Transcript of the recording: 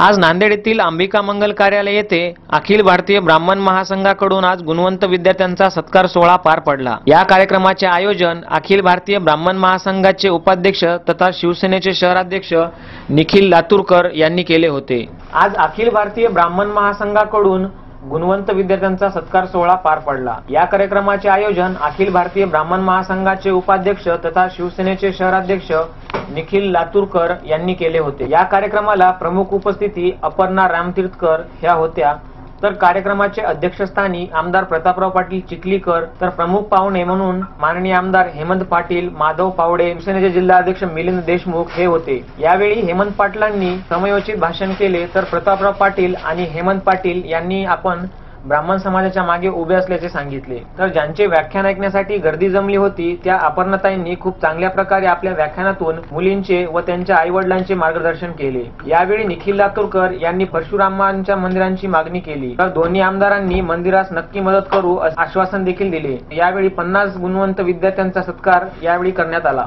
आज नांदेड येथील अंबिका मंगल कार्यालय येथे अखिल भारतीय ब्राह्मण महासंघाकडून आज गुणवंत विद्यार्थ्यांचा सत्कार सोहळा पार पडला. या कार्यक्रमाचे आयोजन अखिल भारतीय ब्राह्मण महासंघाचे उपाध्यक्ष तथा शिवसेनेचे शहराध्यक्ष निखिल लातूरकर यांनी केले होते. आज अखिल भारतीय ब्राह्मण महासंघाकडून गुणवंत विद्यार्थ्यांचा सत्कार सोहळा पार पडला. या कार्यक्रमाचे आयोजन अखिल भारतीय ब्राह्मण महासंघाचे उपाध्यक्ष तथा शिवसेनेचे शहराध्यक्ष निखिल लातूरकर यांनी केले होते. या कार्यक्रमाला प्रमुख उपस्थिती अपर्णा रामतीर्थकर ह्या होत्या. तर कार्यक्रमाचे अध्यक्षस्थानी आमदार प्रतापराव पाटील चिखलीकर तर प्रमुख पाहुणे म्हणून माननीय आमदार हेमंत पाटील माधव पावडे शिवसेनेचे जिल्हाध्यक्ष मिलिंद देशमुख हे होते. यावेळी हेमंत पाटलांनी समयोचित भाषण केले. तर प्रतापराव पाटील आणि हेमंत पाटील यांनी आपण ब्राह्मण समाजाच्या मागे उभे असल्याचे सांगितले. तर ज्यांचे व्याख्यान ऐकण्यासाठी गर्दी जमली होती त्या अपर्णताईंनी खूप चांगल्या प्रकारे आपल्या व्याख्यानातून मुलींचे व त्यांच्या आई वडिलांचे मार्गदर्शन केले. यावेळी निखिल लातूरकर यांनी परशुरामांच्या मंदिरांची मागणी केली. तर दोन्ही आमदारांनी मंदिरास नक्की मदत करू आश्वासन देखील दिले. यावेळी पन्नास गुणवंत विद्यार्थ्यांचा सत्कार यावेळी करण्यात आला.